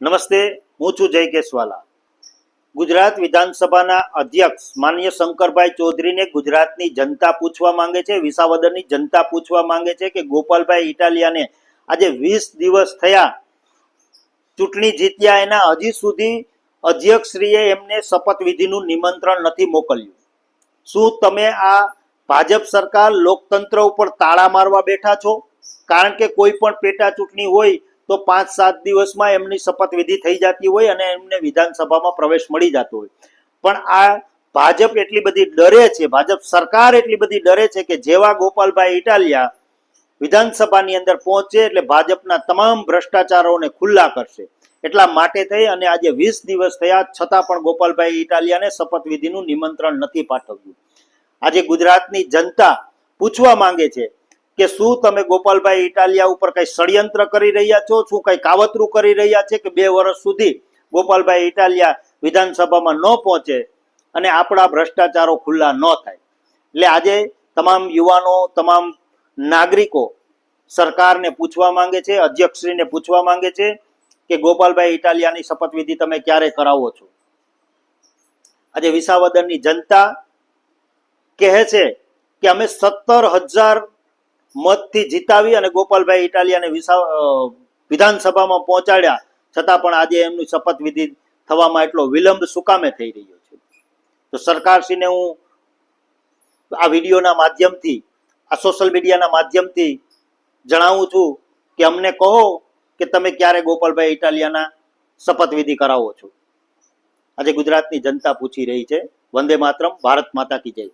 નમસ્તે, હું છું જય કેશવાલા ગુજરાત વિધાનસભાના અધ્યક્ષ માન્ય શંકરભાઈ ચૌધરીને ગુજરાતની જનતા પૂછવા માંગે છે, વિસાવદરની જનતા પૂછવા માંગે છે કે ગોપાલભાઈ ઇટાલિયાને આજે વીસ દિવસ થયા, ચૂંટણી જીત્યા એના, હજી સુધી અધ્યક્ષશ્રીએ એમને શપથવિધિનું નિમંત્રણ નથી મોકલ્યું. શું તમે આ ભાજપ સરકાર લોકતંત્ર ઉપર તાળા મારવા બેઠા છો? કારણ કે કોઈ પણ પેટા ચૂંટણી હોય તો પાંચ સાત દિવસમાં એમની શપથવિધિ થઈ જતી હોય અને એમને વિધાનસભામાં પ્રવેશ મળી જતો હોય. પણ આ ભાજપ એટલી બધી ડરે છે, ભાજપ સરકાર એટલી બધી ડરે છે કે જેવા ગોપાલભાઈ ઇટાલિયા વિધાનસભાની અંદર પહોંચે એટલે ભાજપના તમામ ભ્રષ્ટાચારોને ખુલ્લા કરશે. એટલા માટે થઈ અને આજે વીસ દિવસ થયા છતાં પણ ગોપાલભાઈ ઇટાલિયાને શપથવિધિનું નિમંત્રણ નથી પાઠવ્યું. આજે ગુજરાતની જનતા પૂછવા માંગે છે કે શું તમે ગોપાલભાઈ ઇટાલિયા ઉપર કઈ ષડયંત્ર કરી રહ્યા છો? શું કઈ કાવતરું કરી રહ્યા છે કે બે વર્ષ સુધી ગોપાલભાઈ ઇટાલિયા વિધાનસભામાં ન પહોંચે અને આપણા ભ્રષ્ટાચારો ખુલ્લા ન થાય? એટલે આજે તમામ યુવાનો, તમામ નાગરિકો સરકારને પૂછવા માંગે છે, અધ્યક્ષશ્રીને પૂછવા માંગે છે કે ગોપાલભાઈ ઇટાલિયાની શપથવિધિ તમે ક્યારે કરાવો છો? આજે વિસાવદરની જનતા કહે છે કે અમે સત્તર હજાર મતથી જીતાવી અને ગોપાલભાઈ ઇટાલિયાને વિધાનસભામાં પહોંચાડ્યા. છતાં પણ આજે એમની શપથવિધિ થવામાં એટલો વિલંબ સુકામે થઈ રહ્યો છે. તો સરકારશ્રીને હું આ વિડીયોના માધ્યમથી, આ સોશિયલ મીડિયાના માધ્યમથી જણાવું છું કે અમને કહો કે તમે ક્યારે ગોપાલભાઈ ઇટાલિયાના શપથવિધિ કરાવો છો. આજે ગુજરાતની જનતા પૂછી રહી છે, વંદે માતરમ, ભારત માતા કી જય.